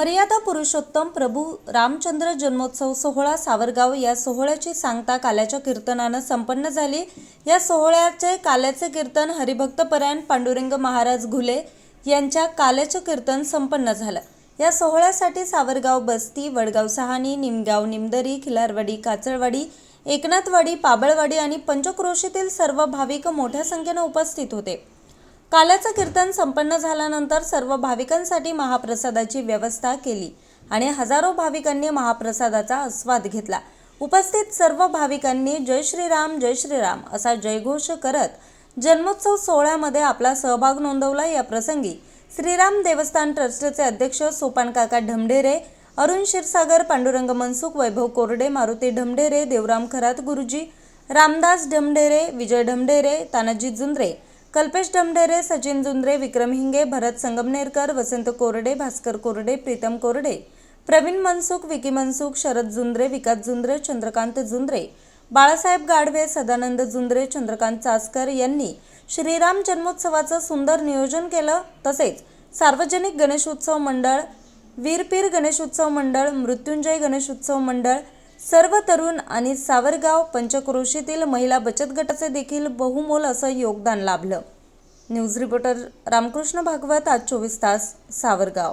मर्यादा पुरुषोत्तम प्रभू रामचंद्र जन्मोत्सव सोहळा सावरगाव या सोहळ्याची सांगता काल्याच्या कीर्तनानं संपन्न झाली. या सोहळ्याचे काल्याचे कीर्तन हरिभक्तपरायण पांडुरंग महाराज घुले यांच्या काल्याचं कीर्तन संपन्न झालं. या सोहळ्यासाठी सावरगाव बस्ती वडगाव सहानी निमगाव निमदरी खिलारवाडी काचळवाडी एकनाथवाडी पाबळवाडी आणि पंचक्रोशीतील सर्व भाविक मोठ्या संख्येनं उपस्थित होते. काल्याचं कीर्तन संपन्न झाल्यानंतर सर्व भाविकांसाठी महाप्रसादाची व्यवस्था केली आणि हजारो भाविकांनी महाप्रसादाचा आस्वाद घेतला. उपस्थित सर्व भाविकांनी जय श्रीराम जय श्रीराम असा जयघोष करत जन्मोत्सव सोहळ्यामध्ये आपला सहभाग नोंदवला. या प्रसंगी श्रीराम देवस्थान ट्रस्टचे अध्यक्ष सोपानकाका ढमढेरे अरुण क्षीरसागर पांडुरंग मनसुख वैभव कोरडे मारुती ढमढेरे देवराम खरात गुरुजी रामदास ढमढेरे विजय ढमढेरे तानाजी जुंद्रे कल्पेश ढमढेरे सचिन जुंद्रे विक्रम हिंगे भरत संगमनेरकर वसंत कोरडे भास्कर कोरडे प्रीतम कोरडे प्रवीण मनसुख विकी मनसुख शरद जुंद्रे विकास जुंद्रे चंद्रकांत जुंद्रे बाळासाहेब गाढवे सदानंद जुंद्रे चंद्रकांत चासकर यांनी श्रीराम जन्मोत्सवाचं सुंदर नियोजन केलं. तसेच सार्वजनिक गणेशोत्सव मंडळ वीरपीर गणेशोत्सव मंडळ मृत्युंजय गणेशोत्सव मंडळ सर्व तरुण आणि सावरगाव पंचक्रोशीतील महिला बचत गटाचे देखील बहुमोल असं योगदान लाभलं. न्यूज रिपोर्टर रामकृष्ण भागवत आज चोवीस तास सावरगाव.